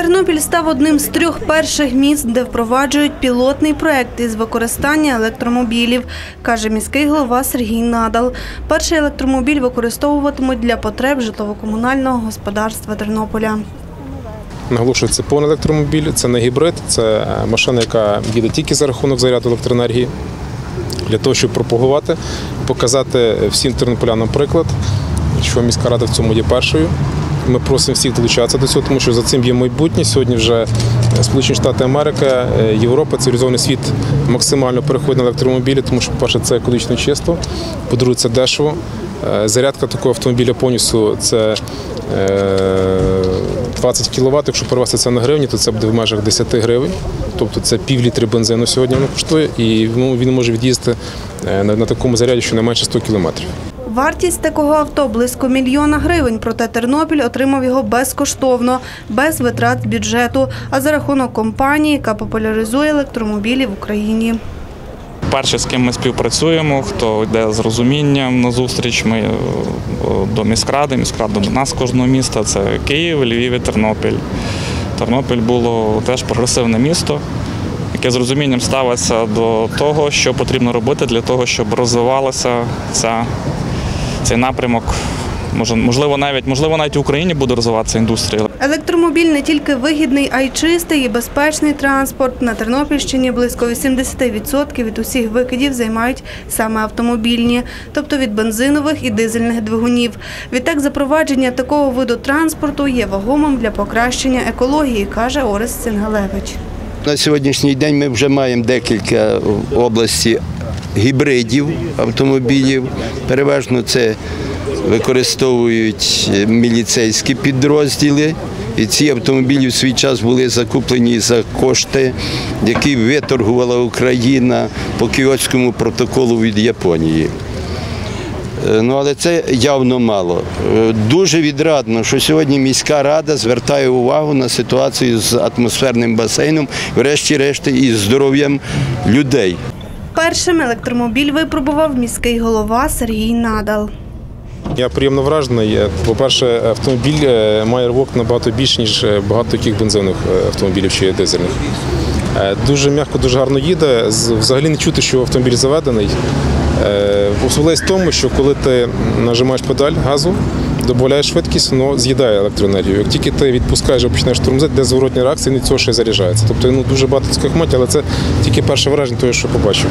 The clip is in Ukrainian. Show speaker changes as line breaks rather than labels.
Тернопіль став одним з трьох перших міст, де впроваджують пілотний проект із використання електромобілів, каже міський голова Сергій Надал. Перший електромобіль використовуватимуть для потреб житлово-комунального господарства Тернополя.
Наголошую, це повний електромобіль, це не гібрид, це е, машина, яка їде тільки за рахунок заряду електроенергії. Для того, щоб пропагувати, показати всім тернополянам приклад, що міська рада в цьому є першою. Ми просимо всіх долучатися до цього, тому що за цим є майбутнє. Сьогодні вже е, Сполучені Штати Америки, е, Європа, цивілізований світ максимально переходить на електромобілі, тому що, по-перше, це екологічно чисто, по-друге, це дешево. Е, Зарядка такого автомобіля повністю це е, 20 кВт. Якщо перевести це на гривні, то це буде в межах 10 гривень. Тобто це пів літри бензину сьогодні воно коштує, і ну, він може від'їздити на такому заряді, що не менше 100 кілометрів.
Вартість такого авто близько мільйона гривень, проте Тернопіль отримав його безкоштовно, без витрат з бюджету, а за рахунок компанії, яка популяризує електромобілі в Україні.
Перше, з ким ми співпрацюємо, хто йде з розумінням на зустріч, ми е, до міськради, міськрада до нас кожного міста. Це Київ, Львів і Тернопіль. Тернопіль було теж прогресивне місто, яке з розумінням ставиться до того, що потрібно робити для того, щоб розвивалася ця, цей напрямок. Може, можливо, навіть можливо, навіть в Україні буде розвиватися індустрія.
Електромобіль не тільки вигідний, а й чистий і безпечний транспорт. На Тернопільщині близько 80% від усіх викидів займають саме автомобільні, тобто від бензинових і дизельних двигунів. Відтак, запровадження такого виду транспорту є вагомим для покращення екології, каже Орес Цингалевич.
На сьогоднішній день ми вже маємо декілька області гібридів автомобілів. Переважно це використовують міліцейські підрозділи. І ці автомобілі в свій час були закуплені за кошти, які виторгувала Україна по кіотському протоколу від Японії. Е, Ну, але це явно мало. Е, Дуже відрадно, що сьогодні міська рада звертає увагу на ситуацію з атмосферним басейном, врешті-решті, і здоров'ям людей.
Першим електромобіль випробував міський голова Сергій Надал.
Я приємно вражений. Е, По-перше, автомобіль е, має рвок набагато більше, ніж е, багато яких бензинових е, автомобілів чи дизельних. Дуже м'яко, дуже гарно їде. Взагалі не чути, що автомобіль заведений. Особливість в тому, що коли ти нажимаєш педаль газу, додаєш швидкість, воно з'їдає електроенергію. Як тільки ти відпускаєш і починаєш тормозити, де зворотня реакція, від цього ще заряджається. Тобто ну, дуже багато таких моментів, але це тільки перше враження того, що побачив.